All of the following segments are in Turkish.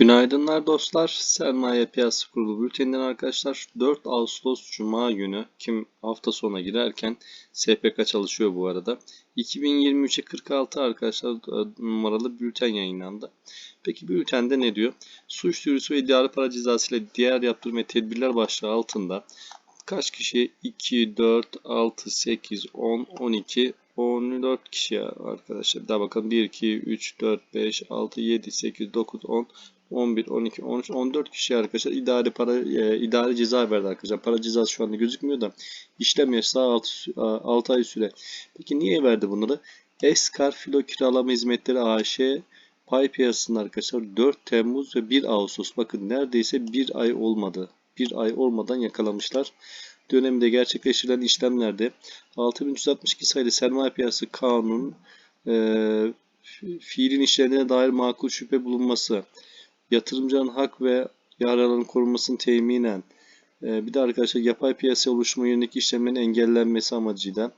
Günaydınlar dostlar. Sermaye Piyasası Kurulu bülteninden arkadaşlar 4 Ağustos Cuma günü kim hafta sonuna girerken SPK çalışıyor bu arada. 2023'e 46 arkadaşlar e, numaralı bülten yayınlandı. Peki bültende ne diyor? Suç duyurusu ve idari para cezası ile diğer yaptırım ve tedbirler başlığı altında kaç kişi? 2, 4, 6, 8, 10, 12, 14 kişi arkadaşlar. Bir daha bakalım. 1, 2, 3, 4, 5, 6, 7, 8, 9, 10, 11, 12, 13, 14 kişi arkadaşlar idari para e, idari ceza verdi arkadaşlar. Para cezası şu anda gözükmüyor da işlem yasağı 6, 6 ay süre. Peki niye verdi bunları? Eskar Filo Kiralama Hizmetleri AŞ pay piyasasında arkadaşlar 4 Temmuz ve 1 Ağustos bakın neredeyse bir ay olmadı. Bir ay olmadan yakalamışlar. Döneminde gerçekleştirilen işlemlerde 6362 sayılı sermaye piyasası kanun e, fiilin işlerine dair makul şüphe bulunması, yatırımcının hak ve yararlarının korunmasını teminen, e, bir de arkadaşlar yapay piyasa oluşumu yönelik işlemlerin engellenmesi amacıyla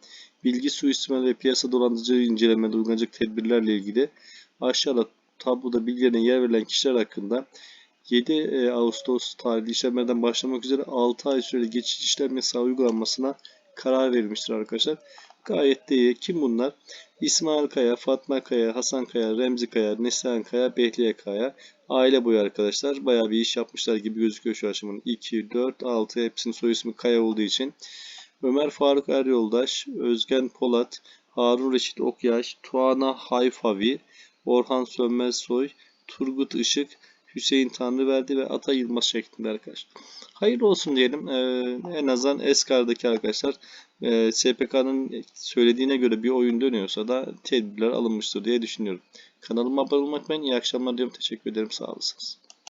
bilgi suistimal ve piyasa dolandırıcı incelemede uygulanacak tedbirlerle ilgili aşağıda tabloda bilgilerine yer verilen kişiler hakkında 7 e, Ağustos tarihli işlemlerden başlamak üzere 6 ay süreli geçiş işlem yasağı uygulanmasına karar verilmiştir arkadaşlar. Gayet de iyi. Kim bunlar? İsmail Kaya, Fatma Kaya, Hasan Kaya, Remzi Kaya, Neslihan Kaya, Behliye Kaya. Aile boyu arkadaşlar. Bayağı bir iş yapmışlar gibi gözüküyor şu aşamanın. 2, 4, 6 hepsinin soy ismi Kaya olduğu için. Ömer Faruk Eryoldaş, Özgen Polat, Harun Reşit Okyaş, Tuana Hayfavi, Orhan Sönmez Soy, Turgut Işık, Hüseyin Tanrıverdi ve Ata Yılmaz şeklinde arkadaşlar. Hayırlı olsun diyelim. Ee, en azından Eskar'daki arkadaşlar e, SPK'nın söylediğine göre bir oyun dönüyorsa da tedbirler alınmıştır diye düşünüyorum. Kanalıma abone olmak ben iyi akşamlar diyorum. Teşekkür ederim. Sağ olasınız.